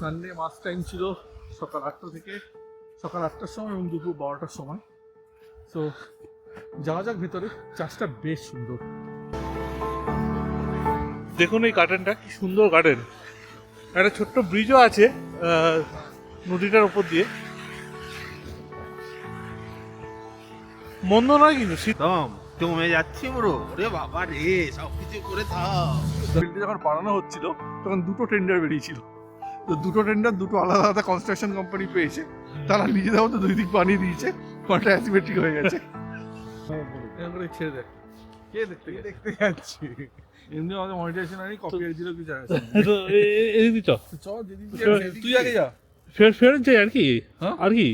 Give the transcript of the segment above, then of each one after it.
Sunday মাস time ছিল সকাল আটটা থেকে সকাল আটটার সময় এবং দুপুর বারোটার সময়। তো যাওয়া যাক ভেতরে চার্চটা বেশ সুন্দর। দেখুন এই গার্ডেনটা কি সুন্দর গার্ডেন একটা ছোট্ট ব্রিজও আছে নদীটার ওপর দিয়ে। মন্দ নয় কিন্তু শীত একদম জমে যাচ্ছি পুরো ওরে বাবা রে সব কিছু করে থাক যখন বানানো হচ্ছিল তখন দুটো টেন্ডার বেরিয়েছিল। তো দুটো টেন্ডার দুটো আলাদা আলাদা কনস্ট্রাকশন কোম্পানি পেয়েছে। তারা নিজেদের মতো দুই দিক বানিয়ে দিয়েছে। কোনটা অ্যাসিমেট্রিক হয়ে গেছে। ছেড়ে কে দেখতে গেছে? দেখতে যাচ্ছি। এমনি আমাদের মনিটাইজেশন আনি কপি দিলেও কিছু যায় এদিকে চ। চ তুই আগে যা ফের ফের চাই আর কি? হ্যাঁ? আর কি?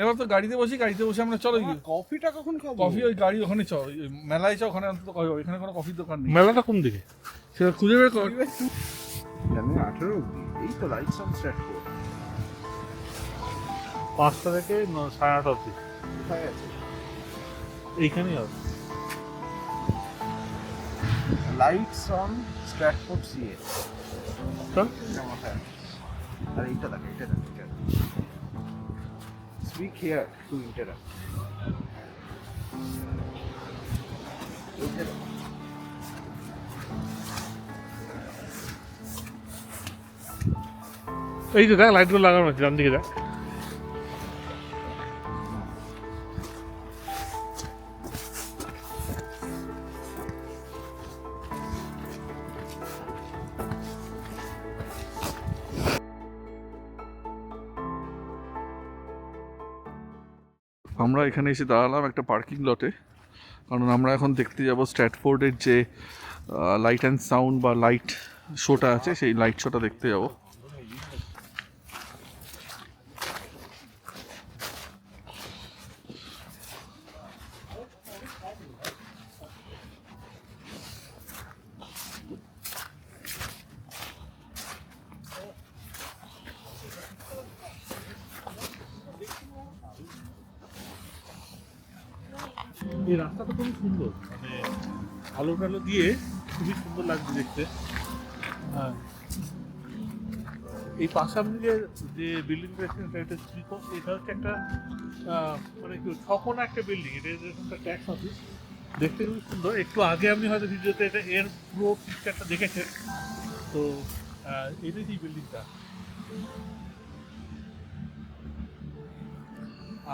এবার তো গাড়িতে বসি গাড়িতে বসে আমরা চলো কফিটা কখন খাব? কফি ওই গাড়ি ওখানে চ ওই মেলায় চ ওখানে অন্তত। এখানে কোনো কফির দোকান নেই। মেলাটা কোন দিকে? সেটা খুঁজে বের কর। জানি আঠেরো অব্দি এই তো লাইটস অন স্টার্ট করো। পাঁচটা থেকে সাড়ে আটটা অব্দি কোথায় আছে? এইখানেই হবে। Lights on Stratford CA. আর এইটা দেখ এটা দেখ স্পিক হিয়ার টু ইন্টারাক্ট এই যে দেখ লাইটগুলো লাগানো আছে, ডান দিকে দেখ। আমরা এখানে এসে দাঁড়ালাম একটা পার্কিং লটে কারণ আমরা এখন দেখতে যাব স্ট্র্যাটফোর্ডের যে লাইট অ্যান্ড সাউন্ড বা লাইট শোটা আছে, সেই লাইট শোটা দেখতে যাব। এই রাস্তাটা খুবই সুন্দর। মানে আলো টালো দিয়ে খুবই সুন্দর লাগছে দেখতে। হ্যাঁ এই পাশাপাশি যে যে বিল্ডিংটা আছে, এটা এটা হচ্ছে একটা মানে কি ছকোনা একটা বিল্ডিং এটা একটা ট্যাক্স অফিস দেখতে খুবই সুন্দর। একটু আগে আপনি হয়তো ভিডিওতে এটা এর পুরো পিকচারটা দেখেছেন। তো এটাই বিল্ডিংটা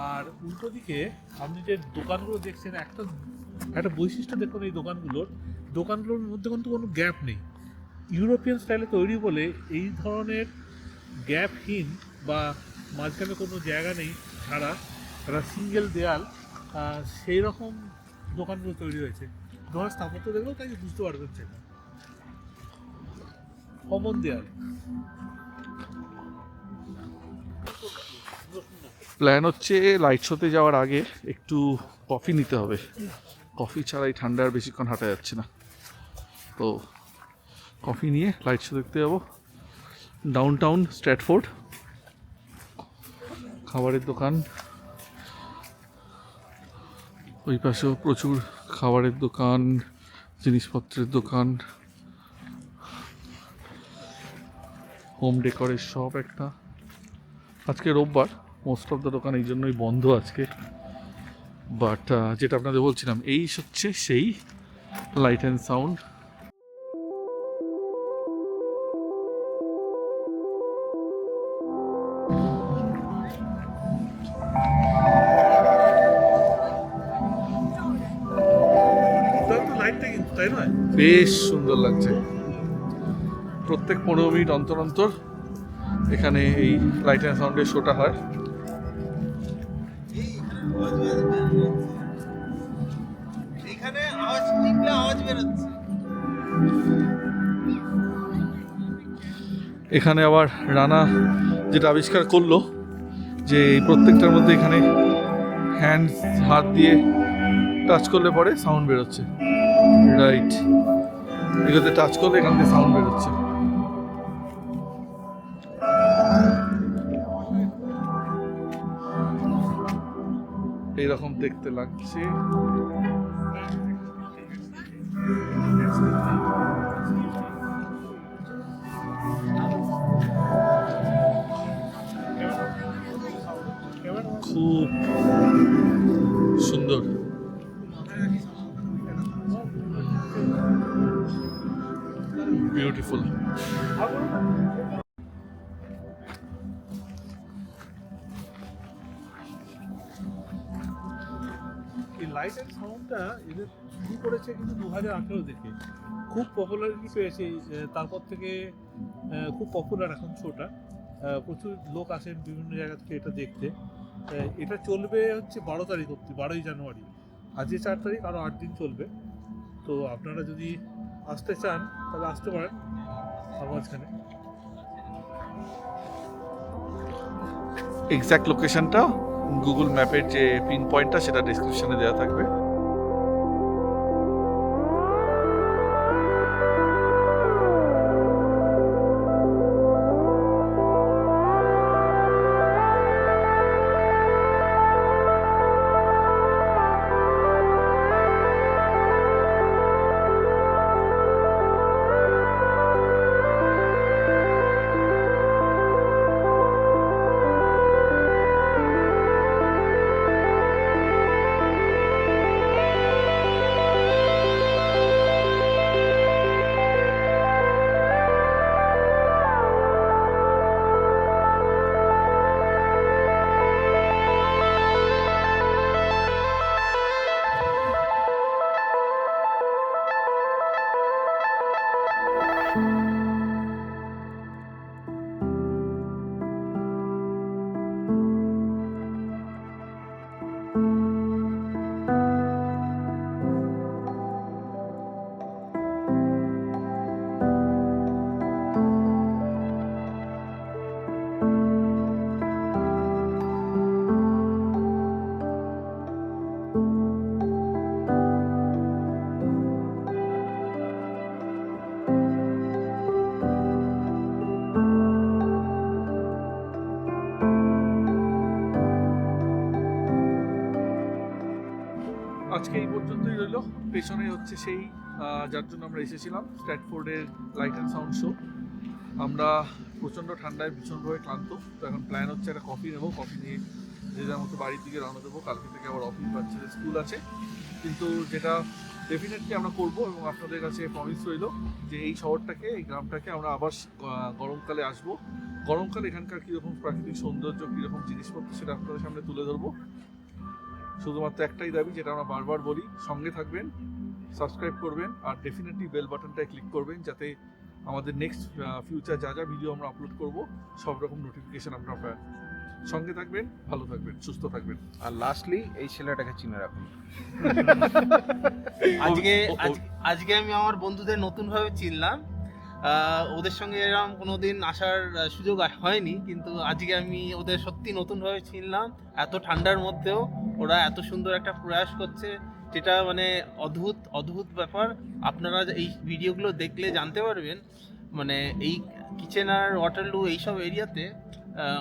আর উল্টো দিকে আপনি যে দোকানগুলো দেখছেন, একটা একটা বৈশিষ্ট্য দেখুন এই দোকানগুলোর। দোকানগুলোর মধ্যে কিন্তু কোনো গ্যাপ নেই। ইউরোপিয়ান স্টাইলে তৈরি বলে এই ধরনের গ্যাপহীন বা মাঝখানে কোনো জায়গা নেই ছাড়া একটা সিঙ্গেল দেয়াল সেই রকম দোকানগুলো তৈরি হয়েছে। দোকান স্থাপত্য দেখলেও তাই বুঝতে পারবেন সেটা। কমন দেয়াল। প্ল্যান হচ্ছে লাইট শোতে যাওয়ার আগে একটু কফি নিতে হবে। কফি ছাড়া এই ঠান্ডা আর বেশিক্ষণ হাঁটা যাচ্ছে না। তো কফি নিয়ে লাইট শো দেখতে যাব। ডাউন টাউন স্ট্র্যাটফোর্ড খাবারের দোকান। ওই পাশেও প্রচুর খাবারের দোকান, জিনিসপত্রের দোকান। হোম ডেকরের সব একটা। আজকে রোববার। মোস্ট অফ দ্য দোকান এই জন্যই বন্ধ আজকে। বাট যেটা আপনাদের বলছিলাম, এই হচ্ছে সেই লাইট অ্যান্ড সাউন্ড বেশ সুন্দর লাগছে। প্রত্যেক পনেরো মিনিট অন্তর অন্তর এখানে এই লাইট অ্যান্ড সাউন্ডের শোটা হয়। এখানে বেরোচ্ছে। এখানে আবার রানা যেটা আবিষ্কার করল, যে প্রত্যেকটার মধ্যে এখানে হ্যান্ড হাত দিয়ে টাচ করলে পরে সাউন্ড বেরোচ্ছে। রাইট এগুলোতে টাচ করলে এখান থেকে সাউন্ড বেরোচ্ছে। এইরকম দেখতে লাগছে। খুব সুন্দর। বিউটিফুল লাইট সাউন্ডটা এদের শুরু করেছে কিন্তু দু হাজার আঠেরো থেকে। খুব পপুলারিটি পেয়েছে তারপর থেকে খুব পপুলার এখন শোটা প্রচুর লোক আসেন বিভিন্ন জায়গা থেকে এটা দেখতে। এটা চলবে হচ্ছে বারো তারিখ অব্দি বারোই জানুয়ারি। আজকে চার তারিখ আরও আট দিন চলবে। তো আপনারা যদি আসতে চান, তাহলে আসতে পারেন তার মাঝখানে। এক্স্যাক্ট লোকেশনটা গুগল ম্যাপের যে পিন পয়েন্টটা সেটা ডিসক্রিপশনে দেওয়া থাকবে। আজকে এই পর্যন্তই রইল। পেছনে হচ্ছে সেই যার জন্য আমরা এসেছিলাম স্ট্যাটফোর্ডের লাইট অ্যান্ড সাউন্ড শো আমরা প্রচণ্ড ঠান্ডায় ভীষণভাবে ক্লান্ত। তো এখন প্ল্যান হচ্ছে একটা কফি নেব। কফি নিয়ে যে যার মতো বাড়ির দিকে রওনা দেবো। কালকে থেকে আবার অফিস বাচ্চাদের স্কুল আছে। কিন্তু যেটা ডেফিনেটলি আমরা করব এবং আপনাদের কাছে প্রমিস রইল যে এই শহরটাকে, এই গ্রামটাকে আমরা আবার গরমকালে আসব। গরমকালে এখানকার কীরকম প্রাকৃতিক সৌন্দর্য, কীরকম জিনিসপত্র সেটা আপনাদের সামনে তুলে ধরবো। শুধুমাত্র একটাই দাবি যেটা আমরা বারবার বলি সঙ্গে থাকবেন সাবস্ক্রাইব করবেন আর ডেফিনেটলি বেল বাটনটায় ক্লিক করবেন যাতে আমাদের নেক্সট ফিউচার যা যা ভিডিও আমরা আপলোড করব সব রকম নোটিফিকেশন আপনারা পান সঙ্গে থাকবেন ভালো থাকবেন সুস্থ থাকবেন। আর লাস্টলি এই ছেলেটাকে চিনে রাখুন। আজকে আজকে আমি আমার বন্ধুদের নতুন ভাবে চিনলাম ওদের সঙ্গে এরকম কোনোদিন আসার সুযোগ হয়নি কিন্তু আজকে আমি ওদের সত্যি নতুন ভাবে চিনলাম এত ঠান্ডার মধ্যেও। ওরা এত সুন্দর একটা প্রয়াস করছে, যেটা মানে অদ্ভুত অদ্ভুত ব্যাপার। আপনারা এই ভিডিওগুলো দেখলে জানতে পারবেন মানে এই কিচেন আর ওয়াটারলু এইসব এরিয়াতে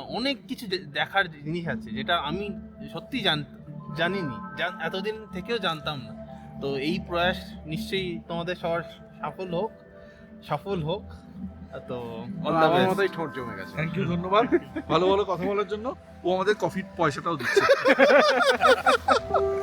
অনেক কিছু দেখার জিনিস আছে, যেটা আমি সত্যি জান, জানিনি। জান- এতদিন থেকেও জানতাম না। তো এই প্রয়াস নিশ্চয়ই তোমাদের সবার সফল হোক সফল হোক। তো আমার মতোই ঠোঁট জমে গেছে। থ্যাংক ইউ ধন্যবাদ। ভালো ভালো কথা বলার জন্য ও আমাদের কফির পয়সাটাও দিচ্ছে।